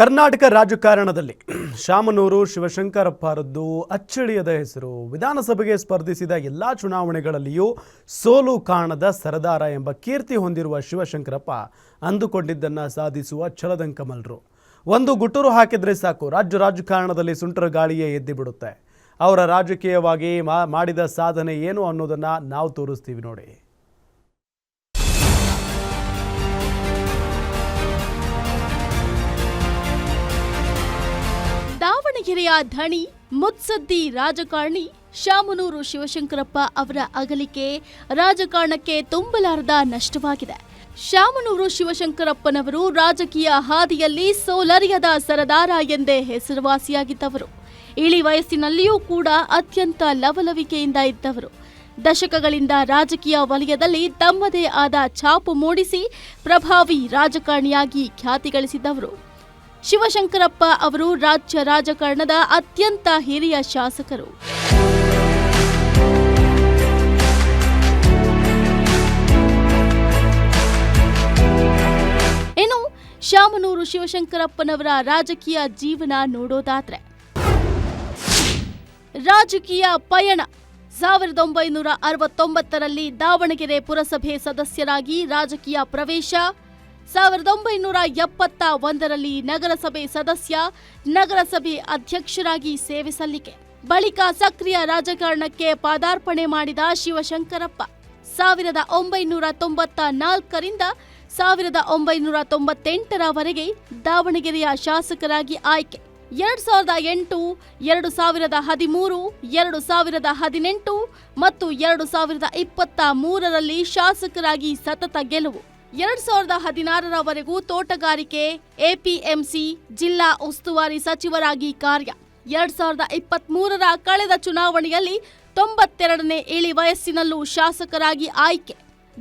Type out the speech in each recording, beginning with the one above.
ಕರ್ನಾಟಕ ರಾಜಕಾರಣದಲ್ಲಿ ಶಾಮನೂರು ಶಿವಶಂಕರಪ್ಪರದ್ದು ಅಚ್ಚಳಿಯದ ಹೆಸರು. ವಿಧಾನಸಭೆಗೆ ಸ್ಪರ್ಧಿಸಿದ ಎಲ್ಲ ಚುನಾವಣೆಗಳಲ್ಲಿಯೂ ಸೋಲು ಕಾಣದ ಸರದಾರ ಎಂಬ ಕೀರ್ತಿ ಹೊಂದಿರುವ ಶಿವಶಂಕರಪ್ಪ ಅಂದುಕೊಂಡಿದ್ದನ್ನು ಸಾಧಿಸುವ ಛಲದಂಕಮಲ್ರು ಒಂದು ಗುಟುರು ಹಾಕಿದರೆ ಸಾಕು, ರಾಜ್ಯ ರಾಜಕಾರಣದಲ್ಲಿ ಸುಂಟರ ಗಾಳಿಯೇ ಎದ್ದಿಬಿಡುತ್ತೆ ಅವರ ರಾಜಕೀಯವಾಗಿ ಮಾಡಿದ ಸಾಧನೆ ಏನು ಅನ್ನೋದನ್ನು ನಾವು ತೋರಿಸ್ತೀವಿ ನೋಡಿ. ದಾವಣಗೆರೆಯ ಧಣಿ, ಮುತ್ಸದ್ದಿ, ರಾಜಕಾರಣಿ, ಶಾಮನೂರು ಶಿವಶಂಕರಪ್ಪ ಅವರ ಅಗಲಿಕೆ ರಾಜಕಾರಣಕ್ಕೆ ತುಂಬಲಾರದ ನಷ್ಟವಾಗಿದೆ. ಶಾಮನೂರು ಶಿವಶಂಕರಪ್ಪನವರು ರಾಜಕೀಯ ಹಾದಿಯಲ್ಲಿ ಸೋಲರಿಯದ ಸರದಾರ ಎಂದೇ ಹೆಸರುವಾಸಿಯಾಗಿದ್ದವರು. ಇಳಿ ವಯಸ್ಸಿನಲ್ಲಿಯೂ ಕೂಡ ಅತ್ಯಂತ ಲವಲವಿಕೆಯಿಂದ ಇದ್ದವರು. ದಶಕಗಳಿಂದ ರಾಜಕೀಯ ವಲಯದಲ್ಲಿ ತಮ್ಮದೇ ಆದ ಛಾಪು ಮೂಡಿಸಿ ಪ್ರಭಾವಿ ರಾಜಕಾರಣಿಯಾಗಿ ಖ್ಯಾತಿ ಗಳಿಸಿದ್ದವರು. ಶಿವಶಂಕರಪ್ಪ ಅವರು ರಾಜ್ಯ ರಾಜಕಾರಣದ ಅತ್ಯಂತ ಹಿರಿಯ ಶಾಸಕರು. ಇನ್ನು ಶಾಮನೂರು ಶಿವಶಂಕರಪ್ಪನವರ ರಾಜಕೀಯ ಜೀವನ ನೋಡೋದಾದ್ರೆ. ರಾಜಕೀಯ ಪಯಣ. ಸಾವಿರದ ಒಂಬೈನೂರ ಅರವತ್ತೊಂಬತ್ತರಲ್ಲಿ ದಾವಣಗೆರೆ ಪುರಸಭೆ ಸದಸ್ಯರಾಗಿ ರಾಜಕೀಯ ಪ್ರವೇಶ. ಸಾವಿರದ ಒಂಬೈನೂರ ಎಪ್ಪತ್ತ ಒಂದರಲ್ಲಿ ನಗರಸಭೆ ಸದಸ್ಯ, ನಗರಸಭೆ ಅಧ್ಯಕ್ಷರಾಗಿ ಸೇವೆ ಸಲ್ಲಿಕೆ. ಬಳಿಕ ಸಕ್ರಿಯ ರಾಜಕಾರಣಕ್ಕೆ ಪಾದಾರ್ಪಣೆ ಮಾಡಿದ ಶಿವಶಂಕರಪ್ಪ. ಸಾವಿರದ ಒಂಬೈನೂರ ತೊಂಬತ್ತ ನಾಲ್ಕರಿಂದ ಸಾವಿರದ ಒಂಬೈನೂರ ತೊಂಬತ್ತೆಂಟರವರೆಗೆ ದಾವಣಗೆರೆಯ ಶಾಸಕರಾಗಿ ಆಯ್ಕೆ. ಎರಡ್ ಸಾವಿರದ ಎಂಟು, ಎರಡು ಸಾವಿರದ ಹದಿಮೂರು, ಎರಡು ಸಾವಿರದ ಹದಿನೆಂಟು ಮತ್ತು ಎರಡು ಸಾವಿರದ ಇಪ್ಪತ್ತ ಮೂರರಲ್ಲಿ ಶಾಸಕರಾಗಿ ಸತತ ಗೆಲುವು. ಎರಡ್ ಸಾವಿರದ ಹದಿನಾರರವರೆಗೂ ತೋಟಗಾರಿಕೆ, ಎಪಿಎಂಸಿ, ಜಿಲ್ಲಾ ಉಸ್ತುವಾರಿ ಸಚಿವರಾಗಿ ಕಾರ್ಯ. ಎರಡ್ ಸಾವಿರದ ಇಪ್ಪತ್ತ್ ಮೂರರ ಕಳೆದ ಚುನಾವಣೆಯಲ್ಲಿ ತೊಂಬತ್ತೆರಡನೇ ಇಳಿ ವಯಸ್ಸಿನಲ್ಲೂ ಶಾಸಕರಾಗಿ ಆಯ್ಕೆ.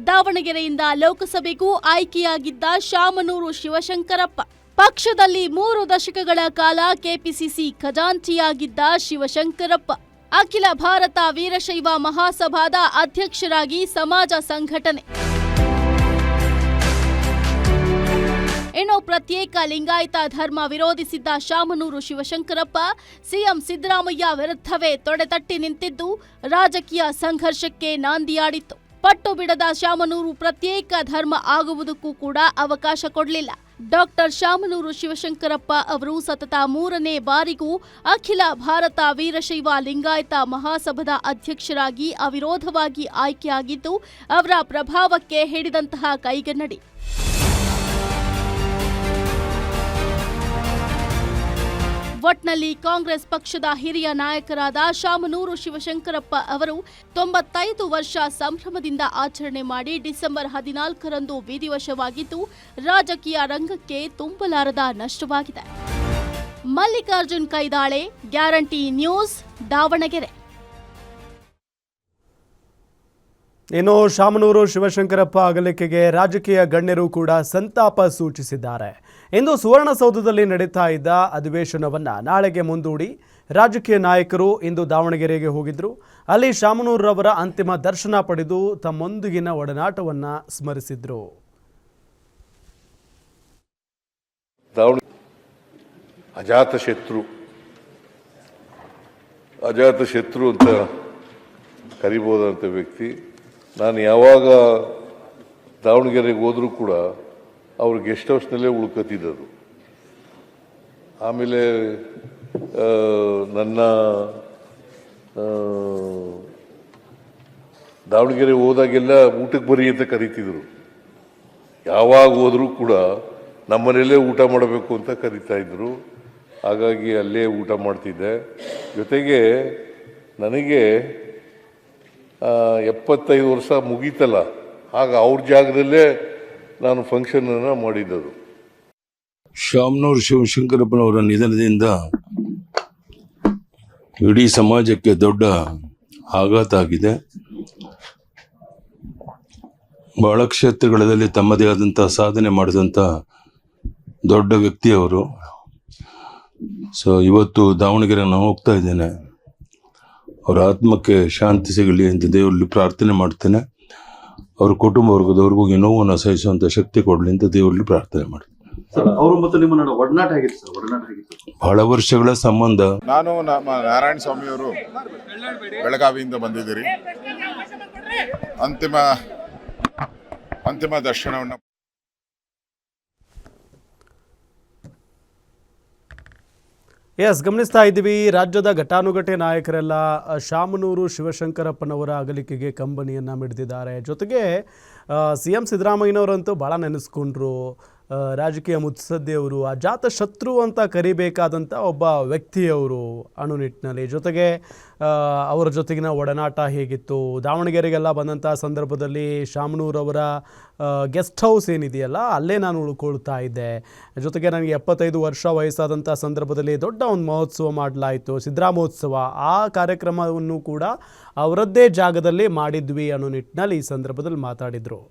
ದಾವಣಗೆರೆಯಿಂದ ಲೋಕಸಭೆಗೂ ಆಯ್ಕೆಯಾಗಿದ್ದ ಶಾಮನೂರು ಶಿವಶಂಕರಪ್ಪ. ಪಕ್ಷದಲ್ಲಿ ಮೂರು ದಶಕಗಳ ಕಾಲ ಕೆಪಿಸಿಸಿ ಖಜಾಂಚಿಯಾಗಿದ್ದ ಶಿವಶಂಕರಪ್ಪ. ಅಖಿಲ ಭಾರತ ವೀರಶೈವ ಮಹಾಸಭಾದ ಅಧ್ಯಕ್ಷರಾಗಿ ಸಮಾಜ ಸಂಘಟನೆ. ಇನ್ನು ಪ್ರತ್ಯೇಕ ಲಿಂಗಾಯತ ಧರ್ಮ ವಿರೋಧಿಸಿದ್ದ ಶಾಮನೂರು ಶಿವಶಂಕರಪ್ಪ, ಸಿಎಂ ಸಿದ್ದರಾಮಯ್ಯ ವಿರುದ್ಧವೇ ತೊಡೆತಟ್ಟಿ ನಿಂತಿದ್ದು ರಾಜಕೀಯ ಸಂಘರ್ಷಕ್ಕೆ ನಾಂದಿಯಾಡಿತ್ತು. ಪಟ್ಟು ಬಿಡದ ಶಾಮನೂರು ಪ್ರತ್ಯೇಕ ಧರ್ಮ ಆಗುವುದಕ್ಕೂ ಕೂಡ ಅವಕಾಶ ಕೊಡಲಿಲ್ಲ. ಡಾಕ್ಟರ್ ಶಾಮನೂರು ಶಿವಶಂಕರಪ್ಪ ಅವರು ಸತತ ಮೂರನೇ ಬಾರಿಗೂ ಅಖಿಲ ಭಾರತ ವೀರಶೈವ ಲಿಂಗಾಯತ ಮಹಾಸಭಾದ ಅಧ್ಯಕ್ಷರಾಗಿ ಅವಿರೋಧವಾಗಿ ಆಯ್ಕೆಯಾಗಿದ್ದು, ಅವರ ಪ್ರಭಾವಕ್ಕೆ ಹಿಡಿದಂತಹ ಕೈಗನ್ನಡಿ. ಒಟ್ನಲ್ಲಿ ಕಾಂಗ್ರೆಸ್ ಪಕ್ಷದ ಹಿರಿಯ ನಾಯಕರಾದ ಶಾಮನೂರು ಶಿವಶಂಕರಪ್ಪ ಅವರು ತೊಂಬತ್ತೈದು ವರ್ಷ ಸಂಭ್ರಮದಿಂದ ಆಚರಣೆ ಮಾಡಿ ಡಿಸೆಂಬರ್ ಹದಿನಾಲ್ಕರಂದು ವಿಧಿವಶವಾಗಿದ್ದು, ರಾಜಕೀಯ ರಂಗಕ್ಕೆ ತುಂಬಲಾರದ ನಷ್ಟವಾಗಿದೆ. Mallikarjun Kaidale, guarantee news, Davanagere. ಇನ್ನು ಶಾಮನೂರು ಶಿವಶಂಕರಪ್ಪ ಅಗಲಿಕೆಗೆ ರಾಜಕೀಯ ಗಣ್ಯರು ಕೂಡ ಸಂತಾಪ ಸೂಚಿಸಿದ್ದಾರೆ. ಇಂದು ಸುವರ್ಣಸೌಧದಲ್ಲಿ ನಡೀತಾ ಇದ್ದ ಅಧಿವೇಶನವನ್ನು ನಾಳೆಗೆ ಮುಂದೂಡಿ ರಾಜಕೀಯ ನಾಯಕರು ಇಂದು ದಾವಣಗೆರೆಗೆ ಹೋಗಿದ್ದರು ಅಲ್ಲಿ ಶಾಮನೂರವರ ಅಂತಿಮ ದರ್ಶನ ಪಡೆದು ತಮ್ಮೊಂದಿಗಿನ ಒಡನಾಟವನ್ನು ಸ್ಮರಿಸಿದ್ರು. ಅಜಾತ ಶತ್ರು. ಅಜಾತ ಶತ್ರು ಅಂತ ಕರಿಬೋದಂಥ ವ್ಯಕ್ತಿ. ನಾನು ಯಾವಾಗ ದಾವಣಗೆರೆಗೆ ಹೋದರೂ ಕೂಡ ಅವ್ರ ಗೆಸ್ಟ್ ಹೌಸ್ನಲ್ಲೇ ಉಳ್ಕೊತಿದ್ದರು ಆಮೇಲೆ ನನ್ನ ದಾವಣಗೆರೆ ಹೋದಾಗೆಲ್ಲ ಊಟಕ್ಕೆ ಬರಿ ಅಂತ ಕರೀತಿದ್ರು. ಯಾವಾಗ ಹೋದರೂ ಕೂಡ ನಮ್ಮನೆಯಲ್ಲೇ ಊಟ ಮಾಡಬೇಕು ಅಂತ ಕರಿತಾ ಇದ್ರು. ಹಾಗಾಗಿ ಅಲ್ಲೇ ಊಟ ಮಾಡ್ತಿದ್ದೆ. ಜೊತೆಗೆ ನನಗೆ ಎಪ್ಪತ್ತೈದು ವರ್ಷ ಮುಗೀತಲ್ಲ. ಆಗ ಅವ್ರ ಜಾಗದಲ್ಲೇ ನಾನು ಫಂಕ್ಷನನ್ನು ಮಾಡಿದ್ದರು ಶಾಮನೂರು ಶಿವಶಂಕರಪ್ಪನವರ ನಿಧನದಿಂದ ಇಡೀ ಸಮಾಜಕ್ಕೆ ದೊಡ್ಡ ಆಘಾತ ಆಗಿದೆ. ಬಹಳ ಕ್ಷೇತ್ರಗಳಲ್ಲಿ ತಮ್ಮದೇ ಆದಂಥ ಸಾಧನೆ ಮಾಡಿದಂಥ ದೊಡ್ಡ ವ್ಯಕ್ತಿ ಅವರು ಸೊ ಇವತ್ತು ದಾವಣಗೆರೆ ನಾನು ಹೋಗ್ತಾ ಇದ್ದೇನೆ. ಅವರ ಆತ್ಮಕ್ಕೆ ಶಾಂತಿ ಸಿಗಲಿ ಅಂತ ದೇವರಲ್ಲಿ ಪ್ರಾರ್ಥನೆ ಮಾಡ್ತೇನೆ. ಅವ್ರ ಕುಟುಂಬ ವರ್ಗದವ್ರಿಗೂ ನೋವನ್ನು ಸಹಿಸುವಂಥ ಶಕ್ತಿ ಕೊಡಲಿ ಅಂತ ದೇವರಲ್ಲಿ ಪ್ರಾರ್ಥನೆ ಮಾಡ್ತೀನಿ ಸರ್ ಅವರು ಮತ್ತು ನಿಮ್ಮ ನಡುವೆ ಒಡನಾಟ ಹೇಗಿತ್ತು ಸರ್? ಒಡನಾಟ ಹೇಗಿತ್ತು ಬಹಳ ವರ್ಷಗಳ ಸಂಬಂಧ. ನಾನು ನಮ್ಮ ನಾರಾಯಣ ಸ್ವಾಮಿಯವರು ಬೆಳಗಾವಿಯಿಂದ ಬಂದಿದ್ದೀರಿ. ಅಂತಿಮ ಅಂತಿಮ ದರ್ಶನವನ್ನು ಎಸ್ ಗಮನಿಸ್ತಾ ಇದ್ದೀವಿ. ರಾಜ್ಯದ ಘಟಾನುಘಟಿ ನಾಯಕರೆಲ್ಲ ಶಾಮನೂರು ಶಿವಶಂಕರಪ್ಪನವರ ಅಗಲಿಕೆಗೆ ಕಂಬನಿಯನ್ನು ಮಿಡಿದಿದ್ದಾರೆ. ಜೊತೆಗೆ ಸಿ ಎಂ ಸಿದ್ದರಾಮಯ್ಯನವರಂತೂ ಭಾಳ ನೆನೆಸ್ಕೊಂಡ್ರು. ರಾಜಕೀಯ ಮುತ್ಸದ್ದಿಯವರು ಜಾತ ಶತ್ರು ಅಂತ ಕರಿಬೇಕಾದಂಥ ಒಬ್ಬ ವ್ಯಕ್ತಿಯವರು ಅಣು ನಿಟ್ಟಿನಲ್ಲಿ. ಜೊತೆಗೆ ಅವರ ಜೊತೆಗಿನ ಒಡನಾಟ ಹೇಗಿತ್ತು? ದಾವಣಗೆರೆಗೆಲ್ಲ ಬಂದಂಥ ಸಂದರ್ಭದಲ್ಲಿ ಶಾಮನೂರವರ ಗೆಸ್ಟ್ ಹೌಸ್ ಏನಿದೆಯಲ್ಲ, ಅಲ್ಲೇ ನಾನು ಉಳ್ಕೊಳ್ತಾ ಇದ್ದೆ. ಜೊತೆಗೆ ನನಗೆ ಎಪ್ಪತ್ತೈದು ವರ್ಷ ವಯಸ್ಸಾದಂಥ ಸಂದರ್ಭದಲ್ಲಿ ದೊಡ್ಡ ಒಂದು ಮಹೋತ್ಸವ ಮಾಡಲಾಯಿತು ಸಿದ್ದರಾಮೋತ್ಸವ ಆ ಕಾರ್ಯಕ್ರಮವನ್ನು ಕೂಡ ಅವರದ್ದೇ ಜಾಗದಲ್ಲಿ ಮಾಡಿದ್ವಿ ಅನ್ನೋ ನಿಟ್ಟಿನಲ್ಲಿ ಈ ಸಂದರ್ಭದಲ್ಲಿ ಮಾತಾಡಿದರು.